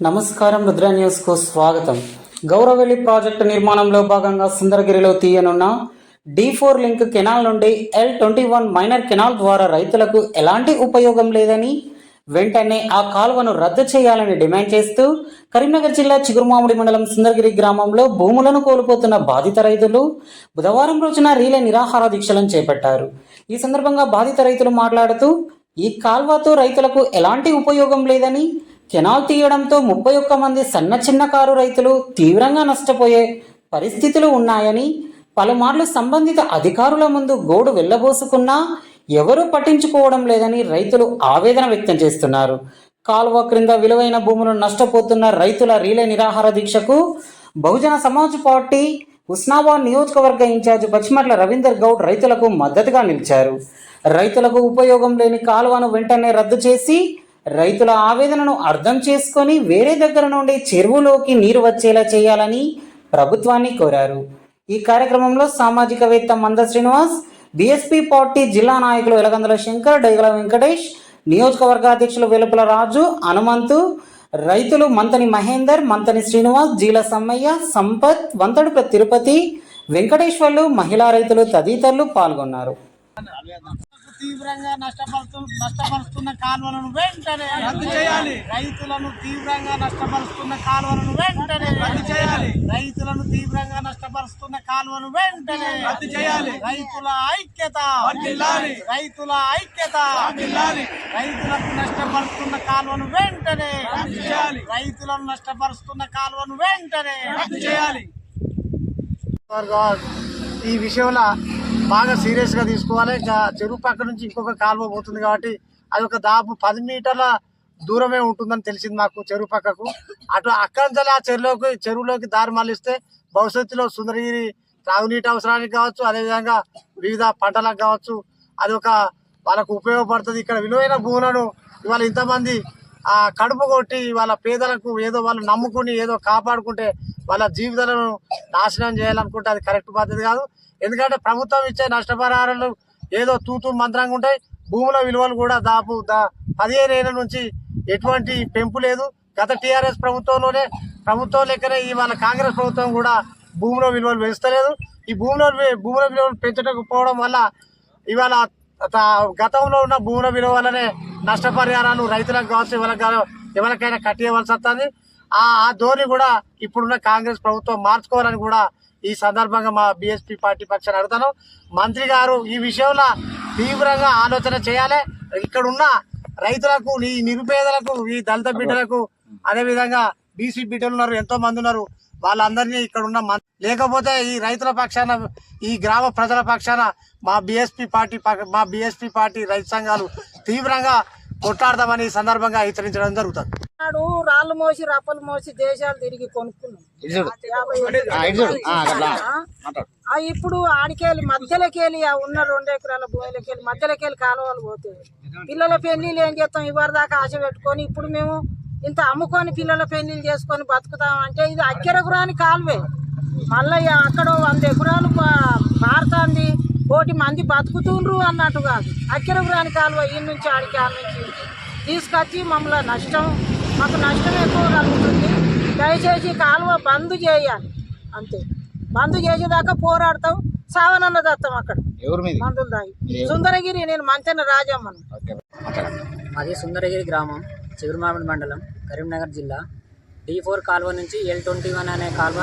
నమస్కారం రుద్ర న్యూస్కు స్వాగతం. గౌరవెల్లి ప్రాజెక్టు నిర్మాణంలో భాగంగా సుందరగిరిలో తీయనున్న డి ఫోర్ లింక్ కెనాల్ నుండి L twenty one minor canal ద్వారా రైతులకు ఎలాంటి ఉపయోగం లేదని వెంటనే ఆ కాలువను రద్దు చేయాలని డిమాండ్ చేస్తూ కరీంనగర్ జిల్లా చిగురుమామిడి మండలం సుందరగిరి గ్రామంలో భూములను కోల్పోతున్న బాధిత రైతులు బుధవారం రోజున రీలే నిరాహార దీక్షలను చేపట్టారు. ఈ సందర్భంగా బాధిత రైతులు మాట్లాడుతూ ఈ కాల్వతో రైతులకు ఎలాంటి ఉపయోగం లేదని కెనాల్ తీయడంతో ముప్పై ఒక్క మంది సన్న చిన్న కారు రైతులు తీవ్రంగా నష్టపోయే పరిస్థితులు ఉన్నాయని పలుమార్లు సంబంధిత అధికారుల ముందు గోడు వెళ్ళబోసుకున్నా ఎవరూ పట్టించుకోవడం లేదని రైతులు ఆవేదన వ్యక్తం చేస్తున్నారు. కాలువ క్రింద విలువైన భూములను నష్టపోతున్న రైతుల రీలే నిరాహార దీక్షకు బహుజన సమాజ్ పార్టీ ఉస్నాబాద్ నియోజకవర్గ ఇన్ఛార్జ్ పచ్చిమట్ల రవీందర్ గౌడ్ రైతులకు మద్దతుగా నిలిచారు. రైతులకు ఉపయోగం లేని కాలువను వెంటనే రద్దు చేసి రైతుల ఆవేదనను అర్థం చేసుకొని వేరే దగ్గర నుండి చెరువులోకి నీరు వచ్చేలా చేయాలని ప్రభుత్వాన్ని కోరారు. ఈ కార్యక్రమంలో సామాజికవేత్త మంద శ్రీనివాస్ బీఎస్పీ పార్టీ జిల్లా నాయకులు ఎలగందల శంకర్ డైగల వెంకటేష్ నియోజకవర్గ అధ్యక్షులు వెలుపుల రాజు హనుమంతు రైతులు మంతని మహేందర్ మంతని శ్రీనివాస్ జీల సమ్మయ్య సంపత్ వంతడుప తిరుపతి వెంకటేశ్వర్లు మహిళా రైతులు తదితరులు పాల్గొన్నారు. తీవ్రంగా నష్టపరుస్తు నష్టపరుస్తున్న కాలువలను వెంటనే రద్దు చేయాలి. రైతులను తీవ్రంగా నష్టపరుస్తున్న కాలువలను వెంటనే రద్దు చేయాలి. రైతులను తీవ్రంగా నష్టపరుస్తున్న కాలువను వెంటనే రద్దు చేయాలి. రైతుల ఐక్యత. రైతుల ఐక్యత. రైతులకు నష్టపరుస్తున్న కాలువను వెంటనే రద్దు చేయాలి. రైతులను నష్టపరుస్తున్న కాలువను వెంటనే రద్దు చేయాలి. ఈ విషయంలో బాగా సీరియస్గా తీసుకోవాలి. ఇంకా చెరువు పక్క నుంచి ఇంకొక కాలువ పోతుంది కాబట్టి అది ఒక దాపు పది మీటర్ల దూరమే ఉంటుందని తెలిసింది మాకు చెరువు పక్కకు. అటు అక్కడి నుంచి ఆ చెరువులోకి చెరువులోకి దారి మళ్ళిస్తే భవిష్యత్తులో సుందరగిరి తాగునీటి అవసరానికి కావచ్చు అదేవిధంగా వివిధ పంటలకు కావచ్చు అది ఒక వాళ్ళకు ఉపయోగపడుతుంది. ఇక్కడ విలువైన భూములను ఇవాళ ఇంతమంది ఆ కడుపు కొట్టి వాళ్ళ పేదలకు ఏదో వాళ్ళు నమ్ముకుని ఏదో కాపాడుకుంటే వాళ్ళ జీవితాలను నాశనం చేయాలనుకుంటే అది కరెక్ట్ పద్ధతి కాదు. ఎందుకంటే ప్రభుత్వం ఇచ్చే నష్టపరిహారాలు ఏదో తూతూ మంత్రంగా ఉంటాయి. భూముల విలువలు కూడా దాపు దా పదిహేను ఏళ్ళ నుంచి ఎటువంటి పెంపు లేదు. గత టీఆర్ఎస్ ప్రభుత్వంలోనే ప్రభుత్వం లెక్కనే ఇవాళ కాంగ్రెస్ ప్రభుత్వం కూడా భూముల విలువలు పెంచలేదు. ఈ భూముల భూముల విలువలు పెంచకపోవడం వల్ల ఇవాళ గతంలో ఉన్న భూముల విలువ వల్లనే నష్టపరిహారాలు రైతులకు కావచ్చు ఎవరికి ఎవరికైనా కట్టేయవలసి వస్తుంది. ఆ ఆ కూడా ఇప్పుడున్న కాంగ్రెస్ ప్రభుత్వం మార్చుకోవాలని కూడా ఈ సందర్భంగా మా బీఎస్పీ పార్టీ పక్షాన్ని అడుగుతాను. మంత్రి గారు ఈ విషయంలో తీవ్రంగా ఆలోచన చేయాలి. ఇక్కడ ఉన్న రైతులకు ఈ నిరుపేదలకు ఈ దళిత బిడ్డలకు అదేవిధంగా బీసీ బిడ్డలు ఉన్నారు ఎంతో మంది ఉన్నారు. వాళ్ళందరినీ ఇక్కడ ఉన్న మం- లేకపోతే ఈ రైతుల పక్షాన ఈ గ్రామ ప్రజల పక్షాన మా బీఎస్పీ పార్టీ మా బీఎస్పీ పార్టీ రైతు సంఘాలు తీవ్రంగా కొట్లాడదామని ఈ సందర్భంగా హెచ్చరించడం జరుగుతుంది. నాడు రాళ్ళు మోసి రప్పలు మోసి దేశాలు తిరిగి కొనుక్కున్నాం యాభై ఏళ్ళు. ఆ? ఆ ఇప్పుడు ఆడికెళ్ళి మధ్యలోకెళ్ళి ఆ ఉన్న రెండు ఎకరాల భూమిలోకెళ్ళి మధ్యలోకెళ్ళి కాలువలు పోతాయి. పిల్లల పెళ్ళిళ్ళు ఏం చేస్తాం? ఇవరి దాకా ఆశ పెట్టుకొని ఇప్పుడు మేము ఇంత అమ్ముకొని పిల్లల పెళ్ళిళ్ళు చేసుకొని బతుకుతాం అంటే ఇది అక్కెరగురాని కాలువే. మళ్ళీ అక్కడ వంద ఎకరాలు పారుతుంది కోటి మంది బతుకుతుండ్రు అన్నట్టు కాదు. అక్కెరగురాని కాలువ ఈ నుంచి ఆడికి ఆ నుంచి. తీసుకొచ్చి మమ్మల్ని నష్టం మాకు నష్టం ఎక్కువ కలుగుతుంది. దయచేసి కాలువ బంద్ చేయాలి. అంతే. బంద్ చేసేదాకా పోరాడతాం సావనన్న దత్తం అక్కడ. మందులు దాగి సుందరగిరి నేను మంచన రాజమ్మను. మాది సుందరగిరి గ్రామం చిగురుమామిడి మండలం కరీంనగర్ జిల్లా. డి ఫోర్ కాలువ నుంచి ఎల్ ట్వంటీ వన్ అనే కాలువ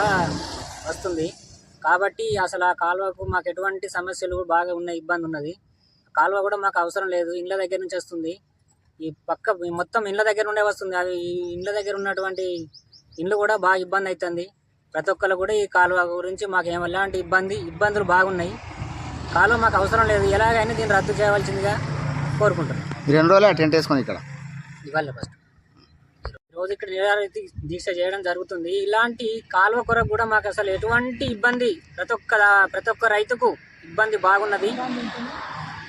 వస్తుంది. కాబట్టి అసలు ఆ కాలువకు మాకు ఎటువంటి సమస్యలు బాగా ఉన్న ఇబ్బంది ఉన్నది. కాలువ కూడా మాకు అవసరం లేదు. ఇండ్ల దగ్గర నుంచి వస్తుంది. ఈ పక్క మొత్తం ఇండ్ల దగ్గర నుండే వస్తుంది. అవి ఈ ఇండ్ల దగ్గర ఉన్నటువంటి ఇండ్లు కూడా బాగా ఇబ్బంది అవుతుంది ప్రతి ఒక్కరు కూడా ఈ కాలువ గురించి మాకు ఏం ఎలాంటి ఇబ్బంది ఇబ్బందులు బాగున్నాయి. కాలువ మాకు అవసరం లేదు. ఎలాగైనా దీన్ని రద్దు చేయవలసిందిగా కోరుకుంటున్నాం. ఎన్ని రోజులు వేసుకొని ఇక్కడ? ఇవాళ ఫస్ట్. రోజు ఇక్కడ నిరాహార దీక్ష చేయడం జరుగుతుంది. ఇలాంటి కాలువ కొరకు కూడా మాకు అసలు ఎటువంటి ఇబ్బంది ప్రతి ఒక్క ప్రతి ఒక్క రైతుకు ఇబ్బంది బాగున్నది.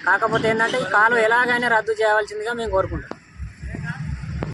కాకపోతే ఏంటంటే ఈ కాలువ ఎలాగైనా రద్దు చేయవలసిందిగా మేము కోరుకుంటాం